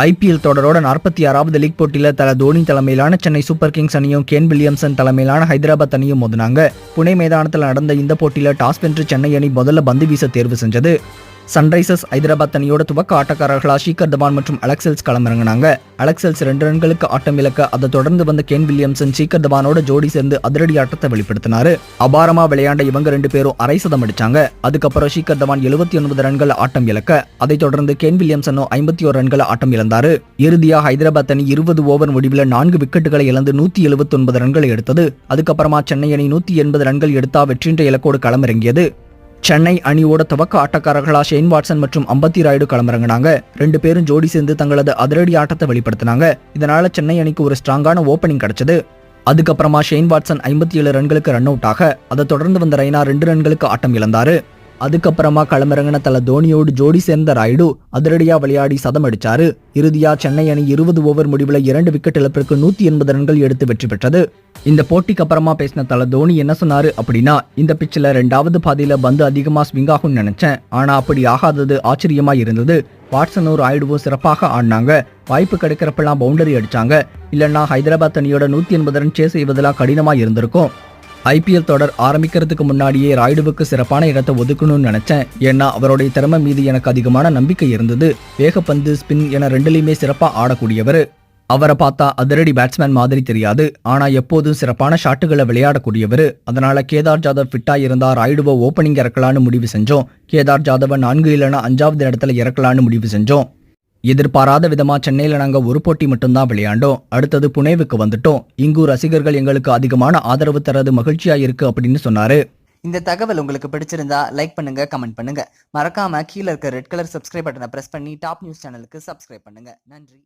IPL தொடரோட நாற்பத்தி ஆறாவது league போட்டியில் தல தோனி தலைமையிலான சென்னை சூப்பர் கிங்ஸ் அணியும் கேன் வில்லியம்சன் தலைமையிலான ஹைதராபாத் அணியும் மோதினாங்க. புனே மைதானத்தில் நடந்த இந்த போட்டியில் டாஸ் வென்று சென்னை அணி முதல்ல பந்து வீச தேர்வு செஞ்சது. சன்ரைசர்ஸ் ஹைதராபாத் அணியோட துவக்க ஆட்டக்காரர்களா ஷீகர் தவான் மற்றும் அலெக்சல்ஸ் களமிறங்கினாங்க. அலெக்செல்ஸ் ரெண்டு ரன்களுக்கு ஆட்டம் இழக்க அதை தொடர்ந்து வந்த கேன் வில்லியம்சன் ஷீகர் தவானோட ஜோடி சேர்ந்து அதிரடி ஆட்டத்தை வெளிப்படுத்தினாரு. அபாரமா விளையாண்ட இவங்க ரெண்டு பேரும் அரை சதம் அடிச்சாங்க. அதுக்கப்புறம் ஷீகர் தவான் எழுபத்தி ஒன்பது ரன்கள் ஆட்டம் இழக்க அதைத் தொடர்ந்து கேன் வில்லியம்சனும் ஐம்பத்தி ஒரு ரன்கள் ஆட்டம் இழந்தாரு. இறுதியா ஹைதராபாத் அணி இருபது ஓவர் முடிவில் நான்கு விக்கெட்டுகளை இழந்து நூத்தி எழுபத்தி ஒன்பது ரன்களை எடுத்தது. அதுக்கப்புறமா சென்னை அணி நூத்தி எண்பது ரன்கள் எடுத்தா வெற்றின்ற இலக்கோடு களமிறங்கியது. சென்னை அணியோட துவக்க ஆட்டக்காரர்களா ஷெயின் வாட்சன் மற்றும் அம்பத்தி ராயுடு களமிறங்கினாங்க. ரெண்டு பேரும் ஜோடி சேர்ந்து தங்களது அதிரடி ஆட்டத்தை வெளிப்படுத்தினாங்க. இதனால சென்னை அணிக்கு ஒரு ஸ்ட்ராங்கான ஓப்பனிங் கிடைச்சது. அதுக்கப்புறமா ஷெயின் வாட்சன் ஐம்பத்தி ஏழு ரன்களுக்கு ரன் அவுட் ஆக அதை தொடர்ந்து வந்த ரெய்னா ரெண்டு ரன்களுக்கு ஆட்டம் இழந்தாரு. அதுக்கப்புறமா களமிறங்கின தல தோனியோடு ஜோடி சேர்ந்த ராயுடு அதிரடியா விளையாடி சதம் அடிச்சாரு இறுதியா சென்னை அணி இருபது ஓவர் முடிவில் இரண்டு விக்கெட் இழப்பிற்கு நூத்தி எண்பது ரன்கள் எடுத்து வெற்றி பெற்றது. இந்த போட்டிக்கு அப்புறமா பேசின தல தோனி என்ன சொன்னாரு அப்படின்னா இந்த பிச்சில் ரெண்டாவது பாதியில பந்து அதிகமா ஸ்விங் ஆகும்னு நினைச்சேன். ஆனா அப்படி ஆகாதது ஆச்சரியமா இருந்தது. வாட்சனும் ராயுடுவும் சிறப்பாக ஆடினாங்க. வாய்ப்பு கிடைக்கிறப்பெல்லாம் பவுண்டரி அடிச்சாங்க. இல்லைன்னா ஹைதராபாத் அணியோட நூத்தி எண்பது ரன் சே செய்வதெல்லாம் கடினமா இருந்திருக்கும். ஐபிஎல் தொடர் ஆரம்பிக்கிறதுக்கு முன்னாடியே ராயுடுவுக்கு சிறப்பான இடத்தை ஒதுக்கணும்னு நினைச்சேன். ஏன்னா அவருடைய திறமை மீது எனக்கு அதிகமான நம்பிக்கை இருந்தது. வேகப்பந்து ஸ்பின் என ரெண்டுலையுமே சிறப்பாக ஆடக்கூடியவர். அவரை பார்த்தா அதிரடி பேட்ஸ்மேன் மாதிரி தெரியாது. ஆனா எப்போதும் சிறப்பான ஷாட்டுகளை விளையாடக்கூடியவர். அதனால கேதார் ஜாதவ் ஃபிட்டா இருந்தா ராய்டுவை ஓப்பனிங் இறக்கலான்னு முடிவு செஞ்சோம். கேதார் ஜாதவை நான்கு இல்லைன்னா அஞ்சாவது இடத்துல இறக்கலான்னு முடிவு செஞ்சோம். எதிர்பாராத விதமா சென்னையில நாங்க ஒரு போட்டி மட்டும்தான் விளையாண்டோம். அடுத்தது புனேவுக்கு வந்துட்டோம். இங்கு ரசிகர்கள் எங்களுக்கு அதிகமான ஆதரவு தரது மகிழ்ச்சியா இருக்கு அப்படின்னு சொன்னாரு. இந்த தகவல் உங்களுக்கு பிடிச்சிருந்தா லைக் பண்ணுங்க கமெண்ட் பண்ணுங்க. மறக்காம கீழே இருக்க ரெட் கலர் சப்ஸ்கிரைப் பட்டனை பிரஸ் பண்ணி டாப் நியூஸ் சேனலுக்கு சப்ஸ்கிரைப் பண்ணுங்க. நன்றி.